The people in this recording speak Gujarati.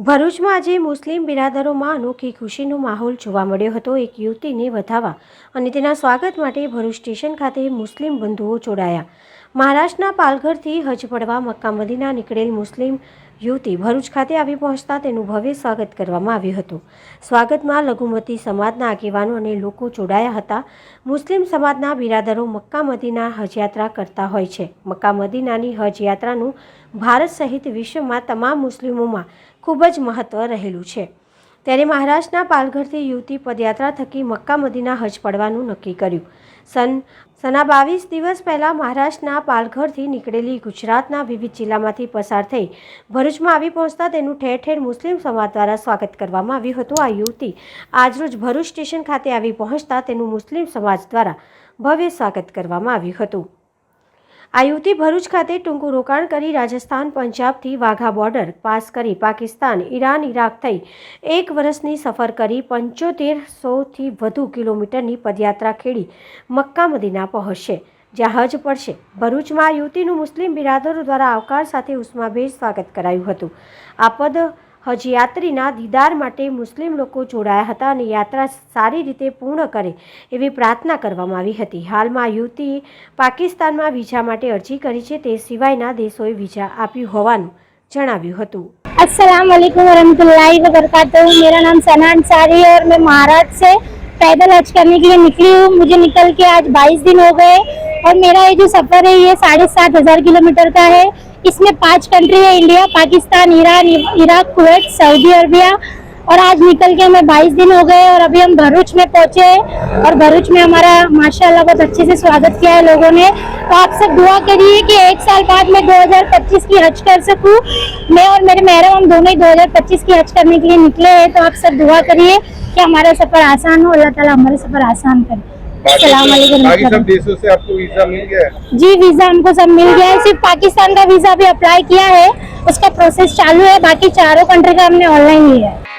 ભરૂચમાં આજે મુસ્લિમ બિરાદરોમાં અનોખી ખુશીનો માહોલ જોવા મળ્યો હતો. એક યુવતીને વધાવવા અને તેના સ્વાગત માટે ભરૂચ સ્ટેશન ખાતે મુસ્લિમ બંધુઓ જોડાયા. મહારાષ્ટ્રના પાલઘરથી હજ પડવા મક્કા મદીના નીકળેલ મુસ્લિમ યુવતી ભરૂચ ખાતે આવી પહોંચતા તેનું ભવ્ય સ્વાગત કરવામાં આવ્યું હતું. સ્વાગતમાં લઘુમતી સમાજના આગેવાનો અને લોકો જોડાયા હતા. મુસ્લિમ સમાજના બિરાદરો મક્કા મદીના હજયાત્રા કરતા હોય છે. મક્કા મદીનાની હજયાત્રાનું ભારત સહિત વિશ્વમાં તમામ મુસ્લિમોમાં ખૂબ જ મહત્ત્વ રહેલું છે. ત્યારે મહારાષ્ટ્રના પાલઘરથી યુવતી પદયાત્રા થકી મક્કા મદીના હજ પડવાનું નક્કી કર્યું. સન, સના બાવીસ દિવસ પહેલાં મહારાષ્ટ્રના પાલઘરથી નીકળેલી ગુજરાતના વિવિધ જિલ્લામાંથી પસાર થઈ ભરૂચમાં આવી પહોંચતા તેનું ઠેર ઠેર મુસ્લિમ સમાજ દ્વારા સ્વાગત કરવામાં આવ્યું હતું. આ યુવતી આજરોજ ભરૂચ સ્ટેશન ખાતે આવી પહોંચતા તેનું મુસ્લિમ સમાજ દ્વારા ભવ્ય સ્વાગત કરવામાં આવ્યું હતું. આ યુવતી ભરૂચ ખાતે ટૂંકું રોકાણ કરી રાજસ્થાન પંજાબથી વાઘા બોર્ડર પાસ કરી પાકિસ્તાન, ઈરાન ઇરાક થઈ એક વર્ષની સફર કરી પંચોતેરસોથી વધુ કિલોમીટરની પદયાત્રા ખેડી મક્કા મદીના પહોંચશે. જ્યાં હજ પડશે. ભરૂચમાં યુવતીનું મુસ્લિમ બિરાદરો દ્વારા આવકાર સાથે ઉષ્માભેર સ્વાગત કરાયું હતું. આ પદ હજયાત્રીના દીદાર માટે મુસ્લિમ લોકો જોડાયા હતા અને યાત્રા સારી રીતે પૂર્ણ કરે એવી પ્રાર્થના કરવામાં આવી હતી હાલમાં આ યુવતી પાકિસ્તાનમાં વિઝા માટે અરજી કરી છે તે સિવાયના દેશોએ વિઝા આપ્યું હોવાનું જણાવ્યું હતું अस्सलाम वालेकुम वरहमतुल्लाहि वबरकातुहू मेरा नाम सना अंसारी है और मैं महाराष्ट्र से पैदल हज करने के लिए निकली हूँ मुझे निकल के आज 22 दिन हो गए और मेरा ये जो सफ़र है, ये साढ़े सात हज़ार किलोमीटर का है। इसमें पाँच कंट्री है India Pakistan Iran Iraq Kuwait Saudi Arabia और आज निकल के हमें 22 दिन हो गए और अभी हम भरूच में पहुँचे हैं। और भरूच में हमारा, माशाल्लाह, बहुत अच्छे से स्वागत किया है लोगों ने। तो आप सब दुआ करिए कि एक साल बाद मैं 2025 की हज कर सकूँ। मैं और मेरे महरम, हम दोनों ही 2025 की हज करने के लिए निकले हैं। तो आप सब दुआ करिए कि हमारा सफ़र आसान हो। अल्लाह ताला हमारा सफ़र आसान करे। बाकी सब देशों से आपको वीज़ा मिल गया है? जी वीज़ा हमको सब मिल गया है। सिर्फ़ पाकिस्तान का वीज़ा भी अप्लाई किया है। उसका प्रोसेस चालू है। बाकी चारों कंट्री का हमने ऑनलाइन लिया है।